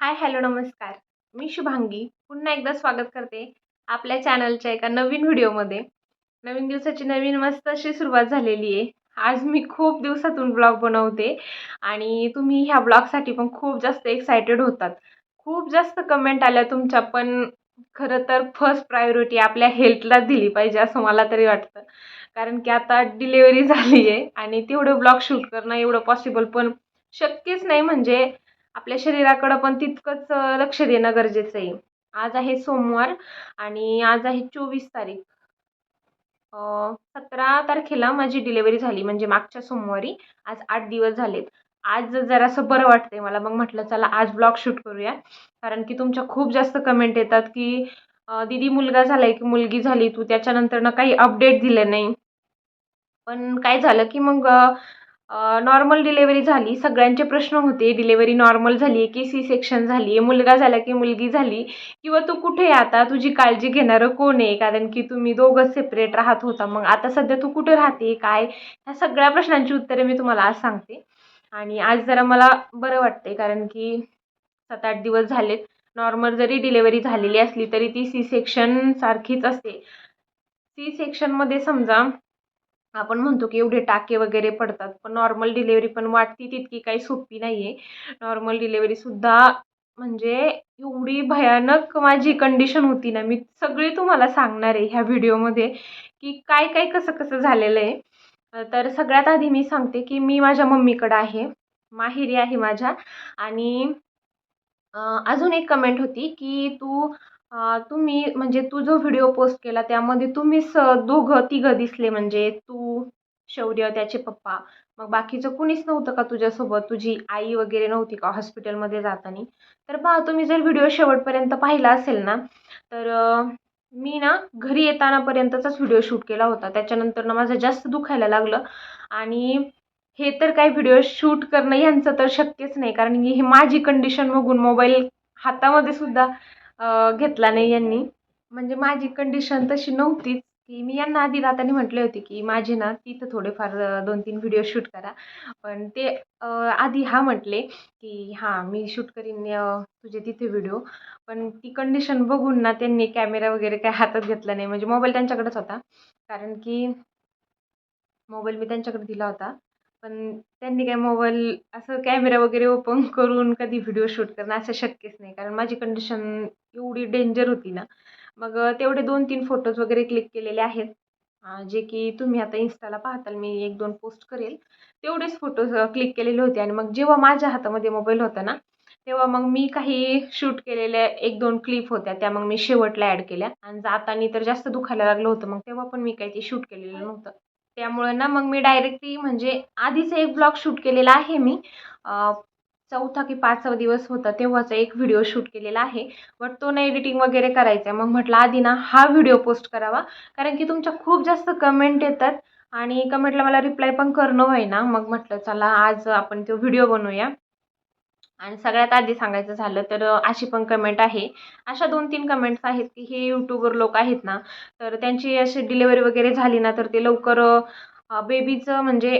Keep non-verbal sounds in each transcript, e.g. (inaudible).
Hi hello नमस्कार. मी शुभांगी. पुन्हा एकदा स्वागत करते आपल्या चॅनलच्या एका नवीन व्हिडिओमध्ये. नवीन दिवसाची नवीन मस्त अशी सुरुवात झालेली आहे. आज मी खूप दिवसातून ब्लॉग बनवते आणि तुम्ही ह्या ब्लॉगसाठी पण खूप जास्त एक्सायटेड होतात. खूप जास्त कमेंट आल्या तुमच्या पण खरं तर फर्स्ट प्रायोरिटी आपल्या हेल्थला दिली पाहिजे असं मला तरी वाटतं. कारण की आता डिलेवरी (laughs) झाली आहे आणि तेवढं ब्लॉग शूट करणं एवढं पॉसिबल पण शक्यच नाही. म्हणजे आपल्या शरीराकडं पण तितकंच लक्ष देणं गरजेचं आहे. आज आहे सोमवार आणि आज आहे चोवीस तारीख. सतरा तारखेला माझी डिलेवरी झाली म्हणजे मागच्या सोमवारी. आज आठ दिवस झालेत. आज जरासं बरं वाटतंय मला. मग म्हटलं चला आज ब्लॉग शूट करूया. कारण की तुमच्या खूप जास्त कमेंट येतात की दिदी दीदी मुलगा झालाय की मुलगी झाली तू? त्याच्यानंतर ना काही अपडेट दिले नाही. पण काय झालं की मग नॉर्मल डिलेवरी झाली. सगळ्यांचे प्रश्न होते. डिलेवरी नॉर्मल झाली आहे की सी सेक्शन झाली आहे मुलगा झाला की मुलगी झाली? किंवा तू कुठे आहे आता? तुझी काळजी घेणारं कोण आहे? कारण की तुम्ही दोघं सेपरेट राहत होता. मग आता सध्या तू कुठे राहते? काय? ह्या सगळ्या प्रश्नांची उत्तरे मी तुम्हाला आज सांगते. आणि आज जरा मला बरं वाटते कारण की सात आठ दिवस झालेत. नॉर्मल जरी डिलेवरी झालेली असली तरी ती सी सेक्शन सारखीच असते. सी सेक्शनमध्ये समजा आपण म्हणतो की एवढे टाके वगैरे पडतात पण नॉर्मल डिलेवरी पण वाटती तितकी काही सोपी नाही आहे नॉर्मल डिलेवरीसुद्धा म्हणजे एवढी भयानक माझी कंडिशन होती ना मी सगळी तुम्हाला सांगणार आहे ह्या व्हिडिओमध्ये की काय काय कसं कसं झालेलं आहे. तर सगळ्यात आधी मी सांगते की मी माझ्या मम्मीकडं आहे माहेरी आहे माझ्या. आणि अजून एक कमेंट होती की तू तुम्ही म्हणजे तू जो व्हिडिओ पोस्ट केला त्यामध्ये तुम्हीच दोघं तिघं दिसले म्हणजे तू शौर्य त्याचे पप्पा. मग बाकीचं कुणीच नव्हतं का तुझ्यासोबत? तुझी आई वगैरे नव्हती का हॉस्पिटलमध्ये जाताना? तर पहा तुम्ही जर व्हिडिओ शेवटपर्यंत पाहिला असेल ना तर मी ना घरी येतानापर्यंतचाच व्हिडिओ शूट केला होता. त्याच्यानंतर ना माझं जास्त दुखायला लागलं. आणि हे तर काही व्हिडिओ शूट करणं यांचं तर शक्यच नाही. कारण की ही माझी कंडिशन बघून मोबाईल हातामध्ये सुद्धा घेतला नाही यांनी. म्हणजे माझी कंडिशन तशी नव्हतीच की मी यांना आधी जाताना म्हटले होते की माझे ना तिथं थोडेफार दोन तीन व्हिडिओ शूट करा. पण ते आधी हा म्हटले की हां मी शूट करीन तुझे तिथे व्हिडिओ पण ती कंडिशन बघून ना त्यांनी कॅमेरा वगैरे काय हातात घेतला नाही. म्हणजे मोबाईल त्यांच्याकडेच होता. कारण की मोबाईल मी त्यांच्याकडे दिला होता. पण त्यांनी काय मोबाईल असं कॅमेरा वगैरे ओपन करून कधी व्हिडिओ शूट करणं असं शक्यच नाही. कारण माझी कंडिशन एवढी डेंजर होती ना मग तेवढे दोन तीन फोटोज वगैरे क्लिक केलेले आहेत. जे की तुम्ही आता इन्स्टाला पाहताल मी एक दोन पोस्ट करेल. तेवढेच फोटोज क्लिक केलेले होते आणि मग जेव्हा माझ्या हातामध्ये मोबाईल होता ना तेव्हा मग मी काही शूट केलेल्या एक दोन क्लिप होत्या त्या मग मी शेवटला ॲड केल्या. आणि जाताना तर जास्त दुखायला लागलं होतं मग तेव्हा पण मी काही ते शूट केलेलं नव्हतं. त्यामुळं ना मग मी डायरेक्टली म्हणजे आधीच एक ब्लॉग शूट केलेला आहे मी. चौथा की पाचवा दिवस होता तेव्हाचा एक व्हिडिओ शूट केलेला आहे. बट तो ना एडिटिंग वगैरे करायचा आहे. मग म्हटलं आधी ना हा व्हिडिओ पोस्ट करावा. कारण की तुमच्या खूप जास्त कमेंट येतात आणि कमेंटला मला रिप्लाय पण करणं होईना. मग म्हटलं चला आज आपण तो व्हिडिओ बनवूया. आणि सगळ्यात आधी सांगायचं झालं तर अशी पण कमेंट आहे. अशा दोन तीन कमेंट्स आहेत की हे यूट्यूबर लोक आहेत ना तर त्यांची अशी डिलेवरी वगैरे झाली ना तर ते लवकर बेबीचं म्हणजे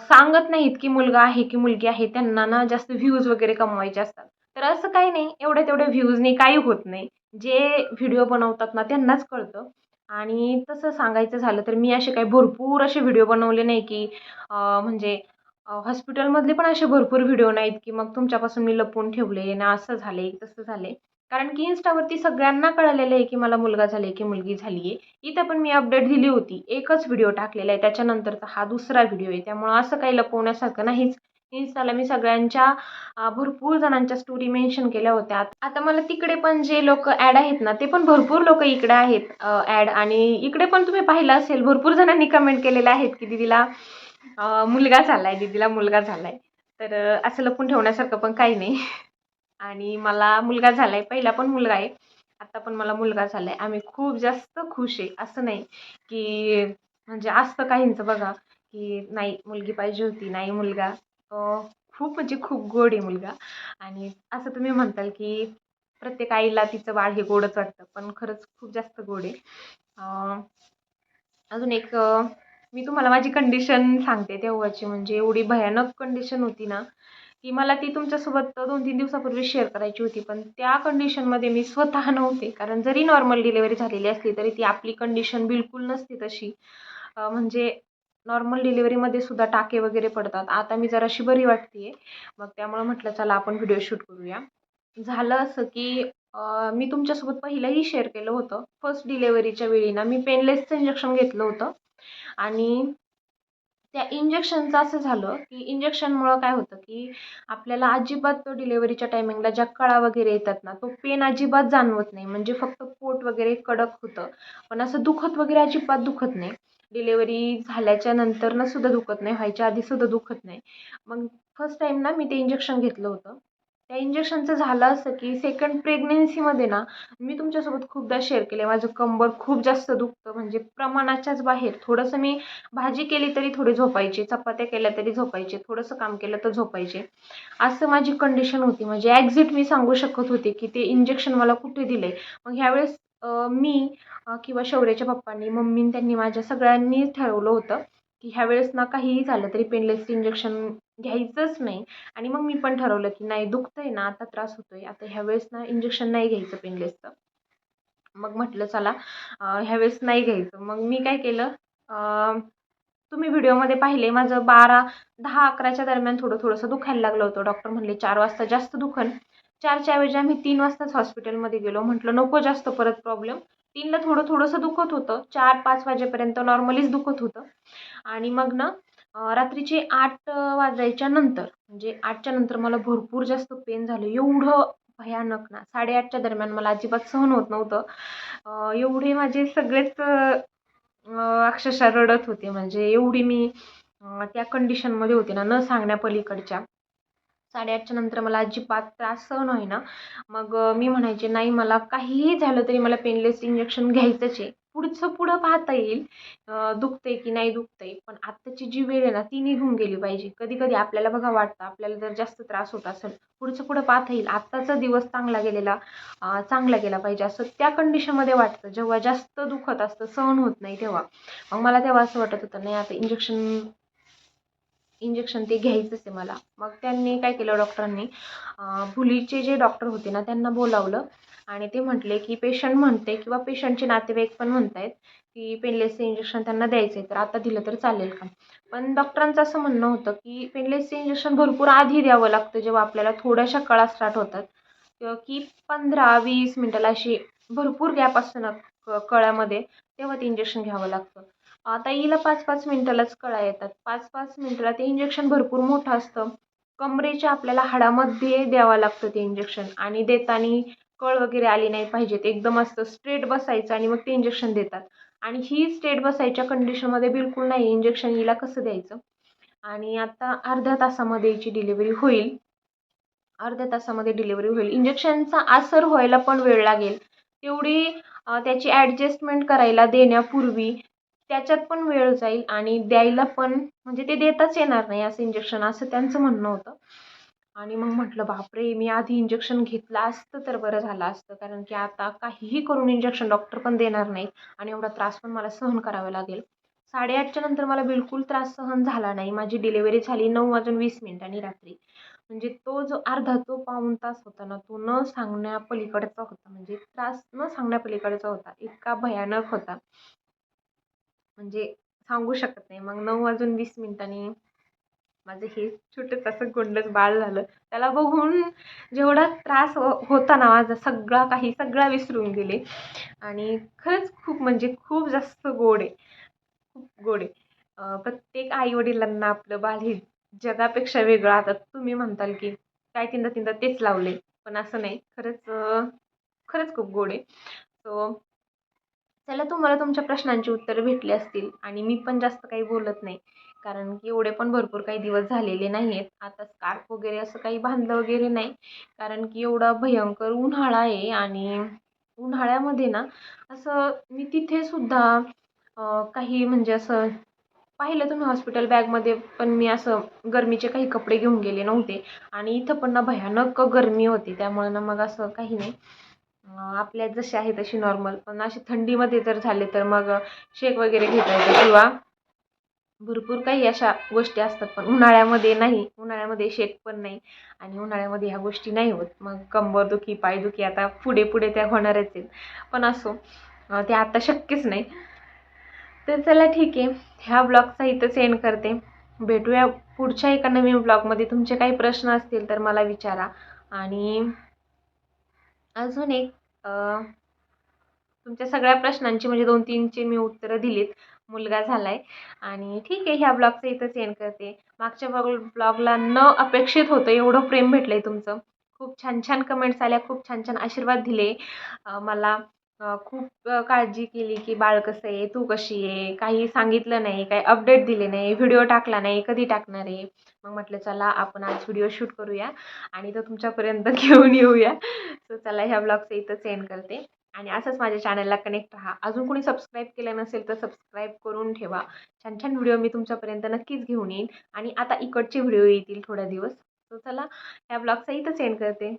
सांगत नाहीत की मुलगा आहे की मुलगी आहे त्यांना ना जास्त व्ह्यूज वगैरे कमवायचे असतात. तर असं काही नाही एवढ्या तेवढ्या व्ह्यूजने काही होत नाही. जे व्हिडिओ बनवतात ना त्यांनाच कळतं. आणि तसं सांगायचं झालं तर मी असे काही भरपूर असे व्हिडिओ बनवले नाही की म्हणजे हॉस्पिटलमधले पण असे भरपूर व्हिडिओ नाहीत की मग तुमच्यापासून मी लपवून ठेवले ना असं झाले तसं झाले. कारण की इन्स्टावरती सगळ्यांना कळलेलं आहे की मला मुलगा झाला आहे की मुलगी झाली आहे इथं पण मी अपडेट दिली होती. एकच व्हिडिओ टाकलेला आहे. त्याच्यानंतरचा हा दुसरा व्हिडिओ आहे. त्यामुळं असं काही लपवण्यासारखं नाहीच. इन्स्टाला मी सगळ्यांच्या भरपूर जणांच्या स्टोरी मेन्शन केल्या होत्या. आता मला तिकडे पण जे लोक ॲड आहेत ना ते पण भरपूर लोक इकडे आहेत ॲड आणि इकडे पण तुम्ही पाहिलं असेल भरपूर जणांनी कमेंट केलेलं आहेत की दीदीला मुलगा झालाय दीदीला मुलगा झालाय. तर असं लपून ठेवण्यासारखं पण काही नाही. आणि मला मुलगा झालाय पहिला पण मुलगा आहे. आता पण मला मुलगा झालाय. आम्ही खूप जास्त खुश आहे. असं नाही की म्हणजे असतं काहींचं बघा की नाही मुलगी पाहिजे होती नाही मुलगा. खूप म्हणजे खूप गोड आहे मुलगा. आणि असं तुम्ही म्हणताल की प्रत्येक आईला तिचं बाळ हे गोडच वाटतं. पण खरंच खूप जास्त गोड आहे. अजून एक मी तुम्हाला माझी कंडिशन सांगते तेव्हाची. म्हणजे एवढी भयानक कंडिशन होती ना की मला ती तुमच्यासोबत दोन तीन दिवसापूर्वी शेअर करायची होती. पण त्या कंडिशनमध्ये मी स्वतः नव्हते. कारण जरी नॉर्मल डिलेवरी झालेली असली तरी ती आपली कंडिशन बिलकुल नसते तशी. म्हणजे नॉर्मल डिलेवरीमध्ये सुद्धा टाके वगैरे पडतात. आता मी जराशी बरी वाटते मग त्यामुळं म्हटलं चला आपण व्हिडिओ शूट करूया. झालं असं की मी तुमच्यासोबत पहिलंही शेअर केलं होतं. फर्स्ट डिलेवरीच्या वेळी ना मी पेनलेसचं इंजेक्शन घेतलं होतं. आणि त्या इंजेक्शनचं असं झालं की इंजेक्शनमुळं काय होतं की आपल्याला अजिबात डिलेवरीच्या टायमिंगला ज्या कळा वगैरे येतात ना तो पेन अजिबात जाणवत नाही. म्हणजे फक्त पोट वगैरे कडक होतं. पण असं दुखत वगैरे अजिबात दुखत नाही. डिलेवरी झाल्याच्या नंतरनं सुद्धा दुखत नाही. व्हायच्या आधी सुद्धा दुखत नाही. मग फर्स्ट टाईम ना मी ते इंजेक्शन घेतलं होतं. त्या इंजेक्शनचं झालं असं की सेकंड प्रेग्नेन्सीमध्ये ना मी तुमच्यासोबत खूपदा शेअर केले माझं कंबर खूप जास्त दुखतं. म्हणजे प्रमाणाच्याच बाहेर थोडंसं मी भाजी केली तरी थोडी झोपायची चपात्या केल्या तरी झोपायचे थोडंसं काम केलं तर झोपायचे. असं माझी कंडिशन होती. म्हणजे ॲक्झिट मी सांगू शकत होते की ते इंजेक्शन मला कुठे दिलं आहे मग ह्यावेळेस मी किंवा शौर्याच्या पप्पांनी मम्मीने त्यांनी माझ्या सगळ्यांनी ठरवलं होतं की ह्यावेळेस ना काहीही झालं तरी पेनलेसचं इंजेक्शन घ्यायचंच नाही. आणि मग मी पण ठरवलं की नाही दुखतंय ना आता त्रास होतोय. आता ह्यावेळेस ना इंजेक्शन नाही घ्यायचं पेनलेसचं. मग म्हटलं चला ह्यावेळेस नाही घ्यायचं. मग मी काय केलं तुम्ही व्हिडिओमध्ये पाहिले माझं बारा दहा अकराच्या दरम्यान थोडं थोडंसं दुखायला लागलं होतं. डॉक्टर म्हणले चार वाजता जास्त दुखन. चारच्या ऐवजी आम्ही तीन वाजताच हॉस्पिटलमध्ये गेलो. म्हटलं नको जास्त परत प्रॉब्लेम. तीनला थोडं थोडंसं दुखत होतं. चार पाच वाजेपर्यंत नॉर्मलीच दुखत होतं. आणि मग ना रात्रीचे आठ वाजायच्या नंतर म्हणजे आठच्या नंतर मला भरपूर जास्त पेन झालं. एवढं भयानक ना साडेआठच्या दरम्यान मला अजिबात सहन होत नव्हतं. एवढे माझे सगळेच अक्षरशः रडत होते. म्हणजे एवढी मी त्या कंडिशनमध्ये होते ना न सांगण्यापलीकडच्या साडेआठच्या नंतर मला अजिबात त्रास सहन होईना. मग मी म्हणायचे नाही मला काहीही झालं तरी मला पेनलेस इंजेक्शन घ्यायचंच आहे. पुढचं पुढं पाहता येईल दुखतंय की नाही दुखतंय. पण आत्ताची जी वेळ आहे ना ती निघून गेली पाहिजे. कधी कधी आपल्याला बघा वाटतं आपल्याला जर जास्त त्रास होत असेल पुढचं पुढं पाहता येईल. आत्ताचा दिवस चांगला गेलेला चांगला गेला पाहिजे. असं त्या कंडिशनमध्ये वाटतं. जेव्हा जास्त दुखत असतं सहन होत नाही तेव्हा. मग मला तेव्हा असं वाटत होतं नाही आता इंजेक्शन इंजेक्शन ते घ्यायचंच आहे मला. मग त्यांनी काय केलं डॉक्टरांनी भुलीचे जे डॉक्टर होते ना त्यांना बोलावलं. आणि ते म्हटले की पेशंट म्हणते किंवा पेशंटचे नातेवाईक पण म्हणत आहेत की पेनलेसचं इंजेक्शन त्यांना द्यायचं आहे तर आता दिलं तर चालेल का? पण डॉक्टरांचं असं म्हणणं होतं की पेनलेसचं इंजेक्शन भरपूर आधी द्यावं लागतं जेव्हा आपल्याला थोड्याशा कळा स्टार्ट होतात. किंवा की पंधरा वीस मिनटाला अशी भरपूर गॅप असतो ना क कळ्यामध्ये तेव्हा ते इंजेक्शन घ्यावं लागतं. आता हिला पाच पाच मिनटालाच कळा येतात. पाच पाच मिनटाला ते इंजेक्शन भरपूर मोठं असतं. कमरेच्या आपल्याला हाडामध्ये द्यावं लागतं ते इंजेक्शन आणि देताना कळ वगैरे आली नाही पाहिजेत एकदम असतं स्ट्रेट बसायचं आणि मग ते इंजेक्शन देतात. आणि ही स्ट्रेट बसायच्या कंडिशनमध्ये बिलकुल नाही. इंजेक्शन हिला कसं द्यायचं? आणि आता अर्ध्या तासामध्ये हिची डिलिव्हरी होईल. अर्ध्या तासामध्ये डिलिव्हरी होईल. इंजेक्शनचा आसर व्हायला पण वेळ लागेल. तेवढी त्याची ॲडजस्टमेंट करायला देण्यापूर्वी त्याच्यात पण वेळ जाईल आणि द्यायला पण म्हणजे ते देताच येणार नाही असं इंजेक्शन असं त्यांचं म्हणणं होतं. आणि मग म्हटलं बापरे मी आधी इंजेक्शन घेतलं असतं तर बरं झालं असतं कारण की आता काहीही करून इंजेक्शन डॉक्टर पण देणार नाहीत आणि एवढा त्रास पण मला सहन करावा लागेल. साडेआठच्या नंतर मला बिलकुल त्रास सहन झाला नाही. माझी डिलिव्हरी झाली नऊ वाजून वीस मिनिटांनी रात्री. म्हणजे तो जो अर्धा तो पाऊण तास होता ना तो न सांगण्यापलीकडचा होता. म्हणजे त्रास न सांगण्यापलीकडचा होता. इतका भयानक होता. म्हणजे सांगू शकत नाही. मग नऊ वाजून वीस मिनिटांनी माझं हे छोटंसं असं गोंडस बाळ झालं. त्याला बघून जेवढा त्रास हो होता ना माझा सगळा काही सगळा विसरून गेले. आणि खरंच खूप म्हणजे खूप जास्त गोड आहे. खूप गोड आहे. प्रत्येक आईवडिलांना आपलं बाळ हे जगापेक्षा वेगळं. आता तुम्ही म्हणताल की काय तिंदा तिंदा तेच लावले. पण असं नाही. खरंच खरंच खूप गोड आहे. सो चला तुम्हाला तुमच्या प्रश्नांची उत्तरं भेटली असतील. आणि मी पण जास्त काही बोलत नाही. कारण की एवढे पण भरपूर काही दिवस झालेले नाही आहेत आता स्कार्फ वगैरे असं काही बांधलं वगैरे नाही. कारण की एवढा भयंकर उन्हाळा आहे आणि उन्हाळ्यामध्ये ना असं मी तिथे सुद्धा काही म्हणजे असं पाहिलं तुम्ही हॉस्पिटल बॅगमध्ये पण मी असं गरमीचे काही कपडे घेऊन गेले नव्हते. आणि इथं पण ना भयानक गरमी होती त्यामुळे ना मग असं काही नाही. आपल्या आपल्यात जशी आहे तशी नॉर्मल पण अशी थंडीमध्ये जर झाले तर मग शेक वगैरे घेता येतं किंवा भरपूर काही अशा गोष्टी असतात पण उन्हाळ्यामध्ये नाही. उन्हाळ्यामध्ये शेक पण नाही आणि उन्हाळ्यामध्ये ह्या गोष्टी नाही होत. मग कंबरदुखी पायदुखी आता पुढे पुढे त्या होणारच आहेत. पण असो ते आता शक्यच नाही. तर चला ठीक आहे ह्या ब्लॉगचा इथंच सेंड करते. भेटूया पुढच्या एका नवीन ब्लॉगमध्ये. तुमचे काही प्रश्न असतील तर मला विचारा. आणि अजून एक तुमच्या सगळ्या प्रश्नांची म्हणजे दोन तीनचे मी उत्तरं दिलीत. मुलगा झाला आहे आणि ठीक आहे ह्या ब्लॉगचं इथंच एंड करते. मागच्या ब्लॉग ब्लॉगला न अपेक्षित होतं एवढं प्रेम भेटलं आहे तुमचं. खूप छान छान कमेंट्स आल्या खूप छान छान आशीर्वाद दिले. मला खूप काळजी केली की बाळ कसं आहे तू कशी आहे काही सांगितलं नाही काही अपडेट दिले नाही व्हिडिओ टाकला नाही कधी टाकणार आहे? मग म्हटलं चला आपण आज व्हिडिओ शूट करूया आणि तो तुमच्यापर्यंत (laughs) घेऊन येऊया. सो चला ह्या ब्लॉगचं इथंच एंड करते. आणि असंच माझ्या चॅनलला कनेक्ट राहा. अजून कोणी सबस्क्राईब केलं नसेल तर सबस्क्राईब करून ठेवा. छान छान व्हिडिओ मी तुमच्यापर्यंत नक्कीच घेऊन येईन. आणि आता इकडचे व्हिडिओ येतील थोडा दिवस. सो चला ह्या ब्लॉगचा इथं सेंड करते.